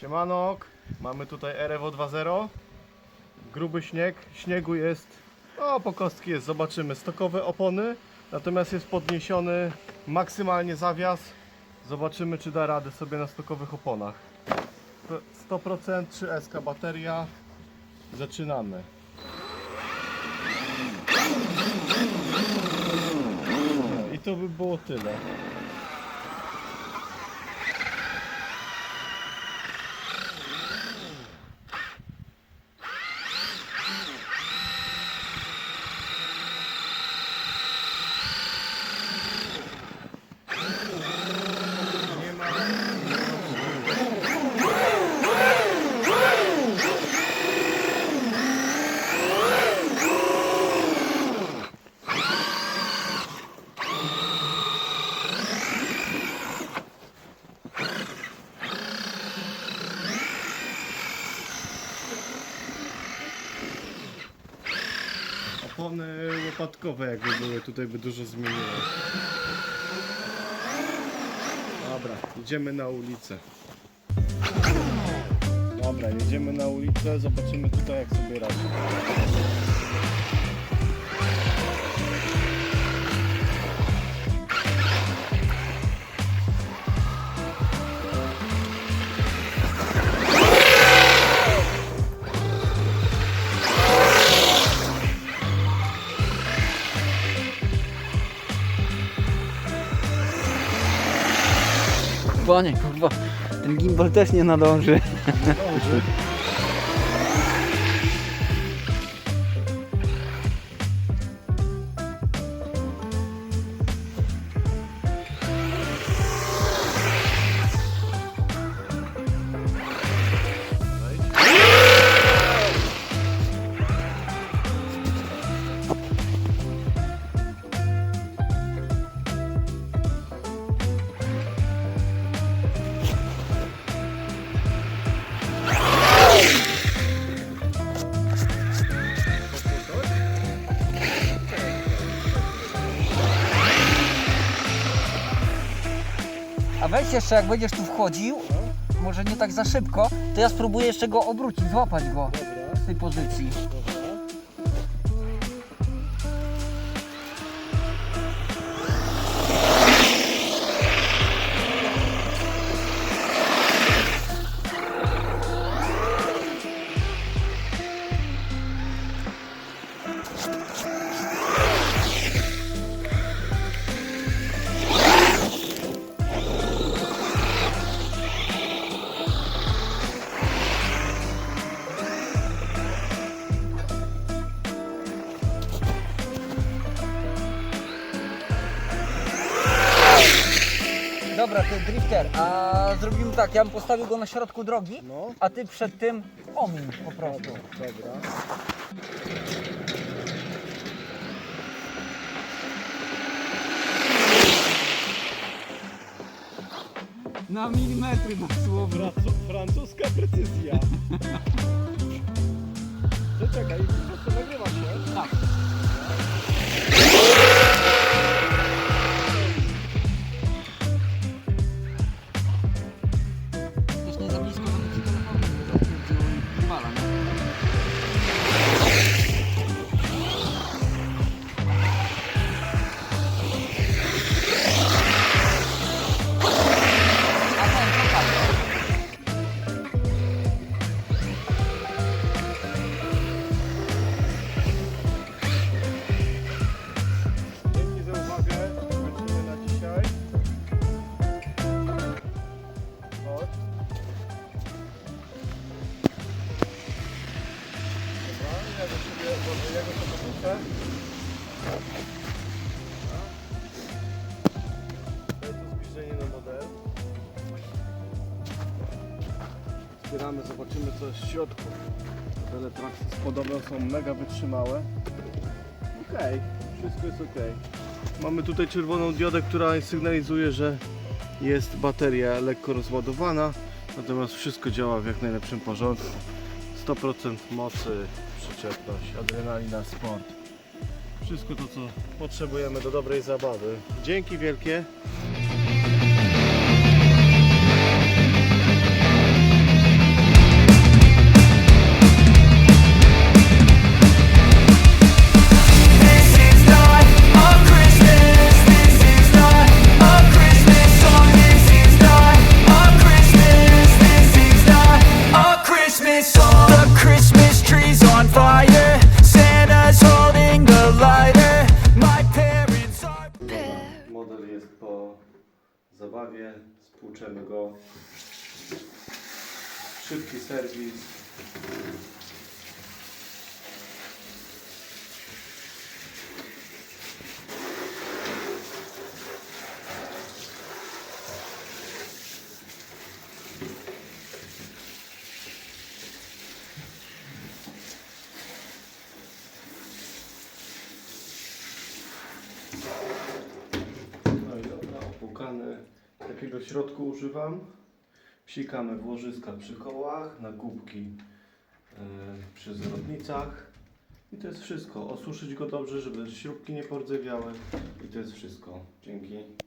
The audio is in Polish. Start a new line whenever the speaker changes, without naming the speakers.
Siemanok, mamy tutaj RFO 2.0 Gruby śnieg, śniegu jest, no po kostki jest, zobaczymy. Stokowe opony, natomiast jest podniesiony maksymalnie zawias. Zobaczymy czy da radę sobie na stokowych oponach. 100% 3SK bateria. Zaczynamy. I to by było tyle Opony łopatkowe jakby były, tutaj by dużo zmieniło. Dobra, idziemy na ulicę. Dobra, jedziemy na ulicę, zobaczymy tutaj jak sobie radzi.
Panie, kurwa, ten gimbal też nie nadąży.
Dobrze.
A weź jeszcze, jak będziesz tu wchodził, może nie tak za szybko, to ja spróbuję jeszcze go obrócić, złapać go z tej pozycji.
Dobra.
To drifter, a zrobimy tak, ja bym postawił go na środku drogi,
No,
a ty przed tym omin po prostu.
dobra.
Na milimetry dosłownie.
Francu francuska precyzja. Zaczekaj, po prostu nagrywa się.
Tak.
Zbieramy, zobaczymy co jest w środku. Modele Traxxas podobno są mega wytrzymałe. Okej, wszystko jest ok. Mamy tutaj czerwoną diodę, która sygnalizuje, że jest bateria lekko rozładowana, natomiast wszystko działa w jak najlepszym porządku. 100% mocy, przyczepność, adrenalina, sport. Wszystko to, co potrzebujemy do dobrej zabawy. Dzięki wielkie. Spłuczemy go. Szybki serwis. No. Takiego środku używam. Psikamy w łożyska przy kołach, na kubki yy, przy zwrotnicach. I to jest wszystko. Osuszyć go dobrze, żeby śrubki nie pordzewiały. I to jest wszystko. Dzięki.